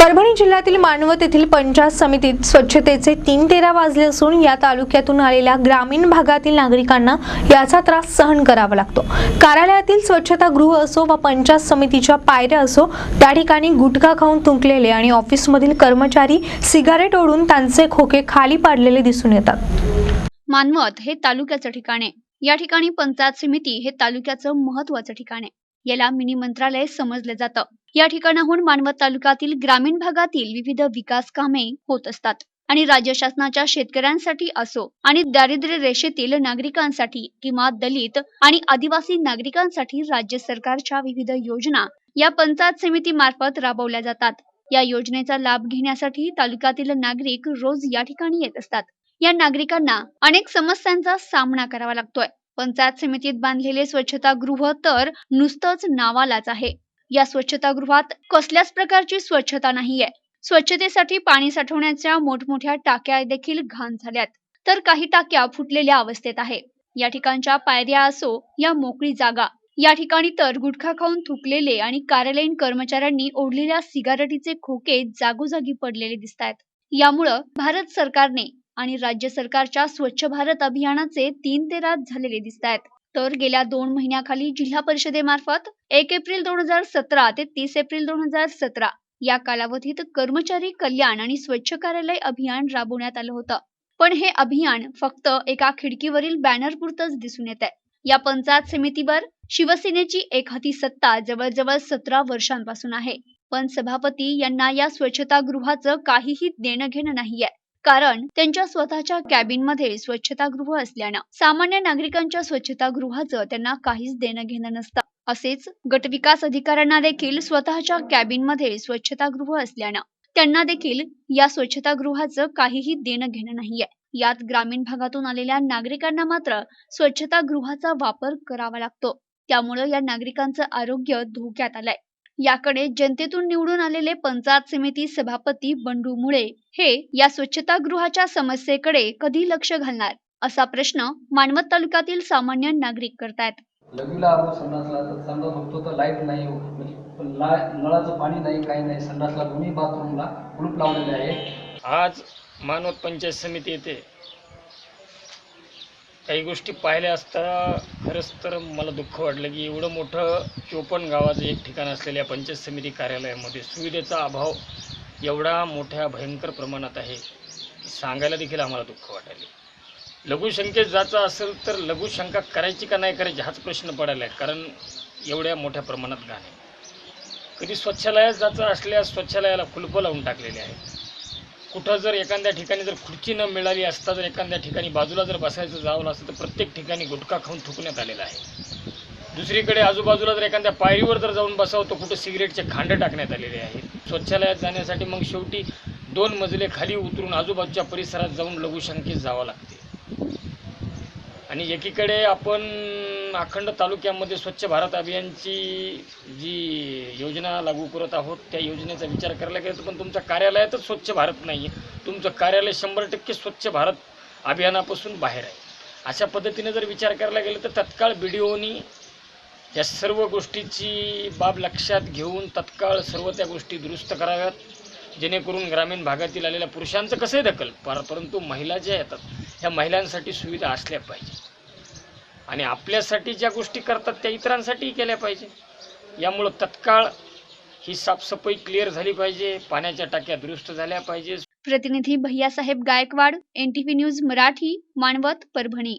परभणी जिल्ह्यातील मानवत येथील पंचायत समितीत स्वच्छतेचे तीन तेरा वाजले असून या तालुक्यातून आलेल्या ग्रामीण भागातील नागरिकांना याचा त्रास सहन करावा लागतो. कार्यालयातील स्वच्छता गृह असो वा पंचायत समितीच्या पायऱ्या असो त्या ठिकाणी गुटखा खाऊन तुंकलेले आणि ऑफिसमधील कर्मचारी सिगारेट ओढून त्यांचे खोके खाली पाडलेले दिसून येतात. मानवत हे तालुक्याचं ठिकाण आहे. या ठिकाणी पंचायत समिती हे तालुक्याचं महत्वाचं ठिकाण आहे. याला मिनी मंत्रालय समजलं जातं. या ठिकाणाहून मानवत तालुक्यातील ग्रामीण भागातील विविध विकास कामे होत असतात. आणि राज्य शासनाच्या शेतकऱ्यांसाठी असो आणि दारिद्र्य रेषेतील नागरिकांसाठी किंवा दलित आणि आदिवासी नागरिकांसाठी राज्य सरकारच्या विविध योजना या पंचायत समिती मार्फत राबवल्या जातात. या योजनेचा लाभ घेण्यासाठी तालुक्यातील नागरिक रोज या ठिकाणी येत असतात. या नागरिकांना अनेक समस्यांचा सामना करावा लागतोय. पंचायत समितीत बांधलेले स्वच्छतागृह तर नुसतंच नावालाच आहे. या स्वच्छतागृहात कसल्याच प्रकारची स्वच्छता नाहीये. स्वच्छतेसाठी पाणी साठवण्याच्या मोठमोठ्या टाक्या देखील घाण झाल्यात. तर काही टाक्या फुटलेल्या अवस्थेत आहे. या ठिकाणच्या पायऱ्या असो या मोकळी जागा. या ठिकाणी तर गुटखा खाऊन थुकलेले आणि कार्यालयीन कर्मचाऱ्यांनी ओढलेल्या सिगारेटीचे खोके जागोजागी पडलेले दिसत आहेत यामुळं भारत सरकारने आणि राज्य सरकारच्या स्वच्छ भारत अभियानाचे तीन ते रात झालेले दिसत आहेत तर गेल्या दोन महिन्याखाली जिल्हा परिषदेमार्फत एक एप्रिल दोन हजार सतरा ते तीस एप्रिल दोन हजार सतरा या कालावधीत कर्मचारी कल्याण आणि स्वच्छ कार्यालय अभियान राबवण्यात आलं होतं. पण हे अभियान फक्त एका खिडकीवरील बॅनर पुरतच दिसून येत आहे या पंचायत समितीवर शिवसेनेची एक हाती सत्ता जवळजवळ सतरा वर्षांपासून आहे. पण सभापती यांना या स्वच्छतागृहाचं काहीही देणं घेणं नाहीये. कारण त्यांच्या स्वतःच्या कॅबिनमध्ये स्वच्छतागृह असल्यानं सामान्य नागरिकांच्या स्वच्छतागृहाचं त्यांना काहीच देणं घेणं नसतं. असेच गटविकास अधिकाऱ्यांना देखील स्वतःच्या कॅबिनमध्ये स्वच्छतागृह असल्यानं त्यांना देखील या स्वच्छतागृहाचं काहीही देणं घेणं नाहीये. यात ग्रामीण भागातून आलेल्या नागरिकांना मात्र स्वच्छतागृहाचा वापर करावा लागतो. त्यामुळे या नागरिकांचं आरोग्य धोक्यात आलंय. याकडे जनतेतून निवडून आलेले पंचायत समिती सभापती बंडू मुळे हे या स्वच्छतागृहाच्या समस्येकडे कधी लक्ष घालणार? असा प्रश्न मानवत तालुक्यातील सामान्य नागरिक करतायत. लगीला आपण संडासला तर समजा बघतो तर लाइट नाही म्हणजे पण ला नळाचं पाणी नाही काही नाही. संडासला दोन्ही बाथरूमला कुलूप लावलेले आहे. आज मानवत पंचायत समिती येथे काही गोष्टी पाहिल्या असता खरंच तर मला दुःख वाटलं की एवढं मोठं चोपण गावाचं एक ठिकाण असलेल्या पंचायत समिती कार्यालयामध्ये सुविधेचा अभाव एवढा मोठ्या भयंकर प्रमाणात आहे सांगायला देखील आम्हाला दुःख वाटायले. लघुशंकेत जायचं असेल तर लघुशंका करायची का नाही करायची हाच प्रश्न पडायला आहे कारण एवढ्या मोठ्या प्रमाणात गाणे कधी स्वच्छालयात जायचं असल्यास स्वच्छालयाला कुलपं लावून टाकलेले आहेत. कुठं जर एखाद्या ठिकाणी जर खुर्ची न मिळाली असता जर एखाद्या ठिकाणी बाजूला जर बसायचं जावं असतं तर प्रत्येक ठिकाणी गुटखा खाऊन थुकण्यात आलेला आहे. दुसरीकडे आजूबाजूला जर एखाद्या पायरीवर जर जाऊन बसावं तर कुठं सिगरेटचे खांडे टाकण्यात आलेले आहेत. स्वच्छालयात जाण्यासाठी मग शेवटी दोन मजले खाली उतरून आजूबाजूच्या परिसरात जाऊन लघुशंकेत जावं लागते. आणि एकीकडे आपण अखंड तालुक्यामध्ये स्वच्छ भारत अभियानची जी योजना लागू करत आहोत त्या योजनेचा विचार करायला गेला तर पण तुमच्या कार्यालयातच स्वच्छ भारत नाही आहे तुमचं कार्यालय शंभर टक्के स्वच्छ भारत अभियानापासून बाहेर आहे. अशा पद्धतीने जर विचार करायला गेलं तर तत्काळ बी डी ओनी या सर्व गोष्टीची बाब लक्षात घेऊन तत्काळ सर्व त्या गोष्टी दुरुस्त कराव्यात. जेणेकरून ग्रामीण भागातील आलेल्या पुरुषांचं कसंही दखल पर परंतु महिला ज्या येतात ह्या महिलांसाठी सुविधा असल्या पाहिजे. आणि आपल्यासाठी ज्या गोष्टी करतात त्या इतरांसाठीही केल्या पाहिजे. यामुळं तत्काळ ही साफसफाई क्लिअर झाली पाहिजे पाण्याच्या टाक्या दुरुस्त झाल्या पाहिजे. प्रतिनिधी भैयासाहेब गायकवाड एनटीव्ही न्यूज मराठी मानवत परभणी.